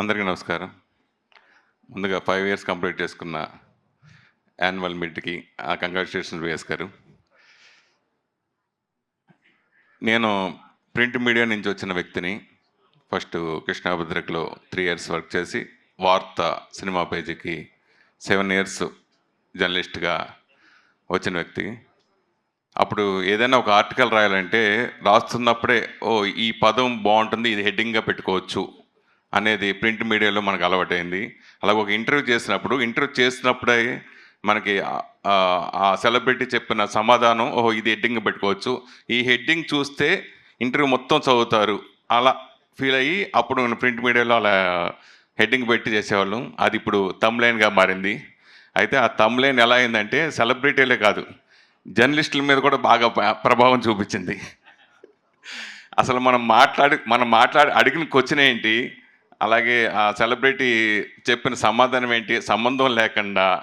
అందరికీ నమస్కారం. ముందుగా ఫైవ్ ఇయర్స్ కంప్లీట్ చేసుకున్న యాన్యువల్ మీట్కి ఆ కంగ్రాచులేషన్స్ వేస్ గారు. నేను ప్రింట్ మీడియా నుంచి వచ్చిన వ్యక్తిని ఫస్ట్ కృష్ణాభద్రకలో త్రీ ఇయర్స్ వర్క్ చేసి వార్త సినిమా పేజీకి సెవెన్ ఇయర్స్ జర్నలిస్ట్గా వచ్చిన వ్యక్తి. అప్పుడు ఏదైనా ఒక ఆర్టికల్ రాయాలంటే రాస్తున్నప్పుడే ఓ ఈ పదం బాగుంటుంది ఇది హెడ్డింగ్గా పెట్టుకోవచ్చు. అనేది ప్రింట్ మీడియాలో మనకు అలవాటైంది. అలాగే ఒక ఇంటర్వ్యూ చేసినప్పుడు ఇంటర్వ్యూ చేసినప్పుడే మనకి ఆ- సెలబ్రిటీ చెప్పిన సమాధానం ఓహో ఇది హెడ్డింగ్ పెట్టుకోవచ్చు. ఈ హెడ్డింగ్ చూస్తే ఇంటర్వ్యూ మొత్తం చదువుతారు. అలా ఫీల్ అయ్యి అప్పుడు నేను ప్రింట్ మీడియాలో అలా హెడ్డింగ్ పెట్టి చేసేవాళ్ళం. అది ఇప్పుడు తమ్లైన్గా మారింది. అయితే ఆ తమ్లైన్ ఎలా అయిందంటే సెలబ్రిటీలే కాదు జర్నలిస్టుల మీద కూడా బాగా ప్రభావం చూపించింది. అసలు మనం మాట్లాడి మనం మాట్లాడి అడిగిన క్వశ్చన్ ఏంటి? అలాగే ఆ సెలబ్రిటీ చెప్పిన సమాధానం ఏంటి? సంబంధం లేకుండా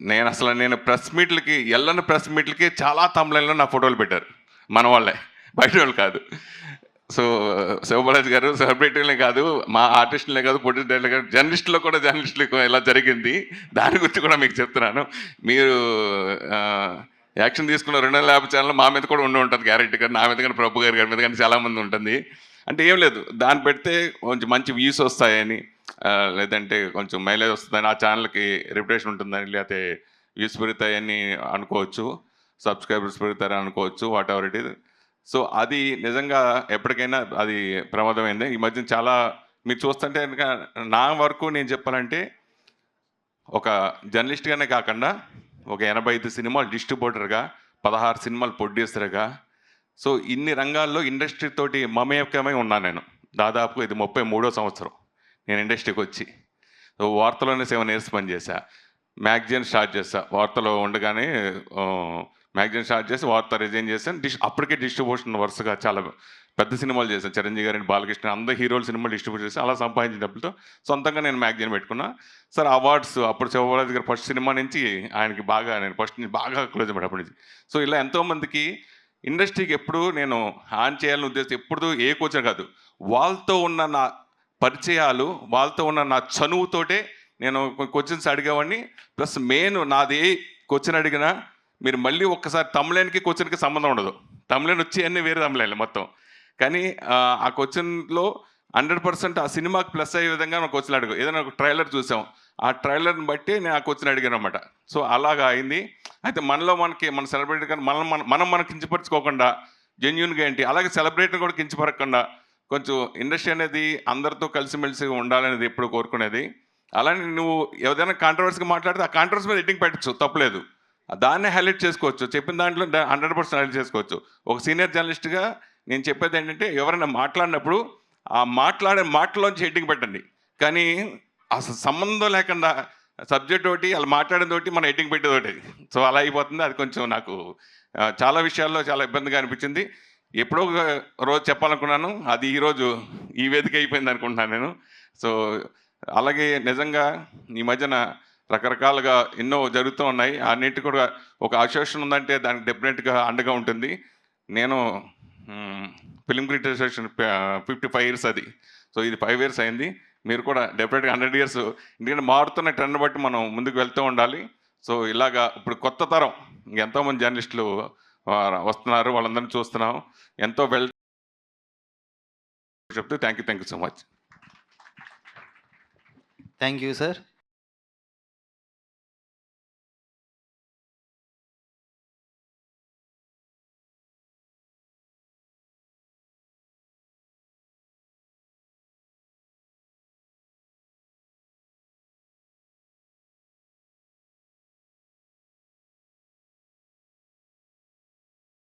నేను అసలు నేను ప్రెస్ మీట్లకి వెళ్ళని ప్రెస్ మీట్లకి చాలా తమిళంలో నా ఫోటోలు పెట్టారు. మన వాళ్ళే బయట వాళ్ళు కాదు. సో శివబాలాజ్ గారు సెలబ్రిటీలే కాదు మా ఆర్టిస్టులే కాదు పొలిటికల్ కాదు జర్నలిస్టులో కూడా జర్నలిస్టులకు ఇలా జరిగింది. దాని గురించి కూడా మీకు చెప్తున్నాను. మీరు యాక్షన్ తీసుకున్న రెండు వందల యాభై ఛానల్ మా మీద కూడా ఉండి ఉంటుంది గ్యారెంటీ గారు. నా మీద కానీ ప్రభు గారి గారి మీద కానీ చాలామంది ఉంటుంది. అంటే ఏం లేదు. దాన్ని పెడితే కొంచెం మంచి వ్యూస్ వస్తాయని లేదంటే కొంచెం మైలేజ్ వస్తుందని ఆ ఛానల్కి రెప్యుటేషన్ ఉంటుందని లేకపోతే వ్యూస్ పెరుగుతాయని అనుకోవచ్చు. సబ్స్క్రైబర్స్ పెరుగుతారని అనుకోవచ్చు whatever it is so అది నిజంగా ఎప్పటికైనా అది ప్రమాదమైంది. ఈ మధ్య చాలా మీరు చూస్తుంటే కనుక నా వరకు నేను చెప్పాలంటే ఒక జర్నలిస్ట్గానే కాకుండా ఒక ఎనభై ఐదు సినిమాలు డిస్ట్రిబ్యూటర్గా పదహారు సినిమాలు ప్రొడ్యూసర్గా సో ఇన్ని రంగాల్లో ఇండస్ట్రీ తోటి మమేకమై ఉన్నాను నేను. దాదాపు ఇది ముప్పై మూడో సంవత్సరం నేను ఇండస్ట్రీకి వచ్చి. సో వార్తలోనే సెవెన్ ఇయర్స్ పనిచేసా మ్యాగజైన్ స్టార్ట్ చేసా వార్తలో ఉండగానే మ్యాగజైన్ స్టార్ట్ చేసి వార్త రిజైన్ చేశాను. డిస్ అప్పటికే డిస్ట్రిబ్యూషన్ వరుసగా చాలా పెద్ద సినిమాలు చేశాను. చిరంజీవి గారిని బాలకృష్ణ అందరు హీరోలు సినిమాలు డిస్ట్రిబ్యూట్ చేసి అలా సంపాదించిన డబ్బులతో సొంతంగా నేను మ్యాగజైన్ పెట్టుకున్నా. సార్ అవార్డ్స్ అప్పుడు శివబాలాజీ గారు ఫస్ట్ సినిమా నుంచి ఆయనకి బాగా నేను ఫస్ట్ నుంచి బాగా క్లోజ్ అయ్యాడు అప్పటి నుంచి. సో ఇలా ఎంతోమందికి ఇండస్ట్రీకి ఎప్పుడు నేను ఆన్ చేయాలని ఉద్దేశం ఎప్పుడు ఏ కోచర్ కాదు. వాళ్ళతో ఉన్న నా పరిచయాలు వాళ్ళతో ఉన్న నా చనువుతోటే నేను క్వశ్చన్స్ అడిగేవాడిని. ప్లస్ మెయిన్ నాది ఏ క్వశ్చన్ అడిగినా మీరు మళ్ళీ ఒక్కసారి తమిళానికి క్వశ్చన్కి సంబంధం ఉండదు. తమిళన్ వచ్చి అన్నీ వేరే తమిళన్లు మొత్తం. కానీ ఆ, ఆ క్వశ్చన్లో హండ్రెడ్ పర్సెంట్ ఆ సినిమాకి ప్లస్ అయ్యే విధంగా నాకు వచ్చిన అడుగు ఏదైనా ఒక ట్రైలర్ చూసాం. ఆ ట్రైలర్ని బట్టి నేను నాకు వచ్చిన అడిగాను అనమాట సో అలాగా అయింది. అయితే మనలో మనకి మన సెలబ్రిటీ కానీ మనం మన మనం మనం కించపరచుకోకుండా జెన్యున్గా ఏంటి? అలాగే సెలబ్రిటీని కూడా కించపరచకుండా కొంచెం ఇండస్ట్రీ అనేది అందరితో కలిసిమెలిసి ఉండాలనేది ఎప్పుడు కోరుకునేది. అలానే నువ్వు ఏదైనా కాంట్రవర్సీగా మాట్లాడితే ఆ కాంట్రవర్సీ మీద ఎడ్డింగ్ పెట్టచ్చు. తప్పలేదు. దాన్నే హైలైట్ చేసుకోవచ్చు. చెప్పిన దాంట్లో హండ్రెడ్ పర్సెంట్ హైలైట్ చేసుకోవచ్చు. ఒక సీనియర్ జర్నలిస్ట్గా నేను చెప్పేది ఏంటంటే ఎవరైనా మాట్లాడినప్పుడు ఆ మాట్లాడే మాటలోంచి హెడ్డింగ్ పెట్టండి. కానీ అసలు సంబంధం లేకుండా సబ్జెక్ట్ ఒకటి వాళ్ళు మాట్లాడిన తోటి మన ఎడ్డింగ్ పెట్టేదోటి ఒకటి. సో అలా అయిపోతుంది. అది కొంచెం నాకు చాలా విషయాల్లో చాలా ఇబ్బందిగా అనిపించింది. ఎప్పుడో ఒక రోజు చెప్పాలనుకున్నాను. అది ఈరోజు ఈ వేదిక అయిపోయింది అనుకుంటున్నాను నేను. సో అలాగే నిజంగా ఈ మధ్యన రకరకాలుగా ఎన్నో జరుగుతూ ఉన్నాయి. అన్నిటి కూడా ఒక అసోసియేషన్ ఉందంటే దానికి డెఫినెట్గా అండగా ఉంటుంది. నేను film create fifty five years అది. సో ఇది ఫైవ్ ఇయర్స్ అయింది. మీరు కూడా డెఫినెట్గా హండ్రెడ్ ఇయర్స్ ఎందుకంటే మారుతున్న ట్రెండ్ బట్టి మనం ముందుకు వెళ్తూ ఉండాలి. సో ఇలాగా ఇప్పుడు కొత్త తరం ఎంతోమంది జర్నలిస్టులు వస్తున్నారు. వాళ్ళందరినీ చూస్తున్నాం. ఎంతో వెల్ చెప్తూ thank you thank you so much thank you sir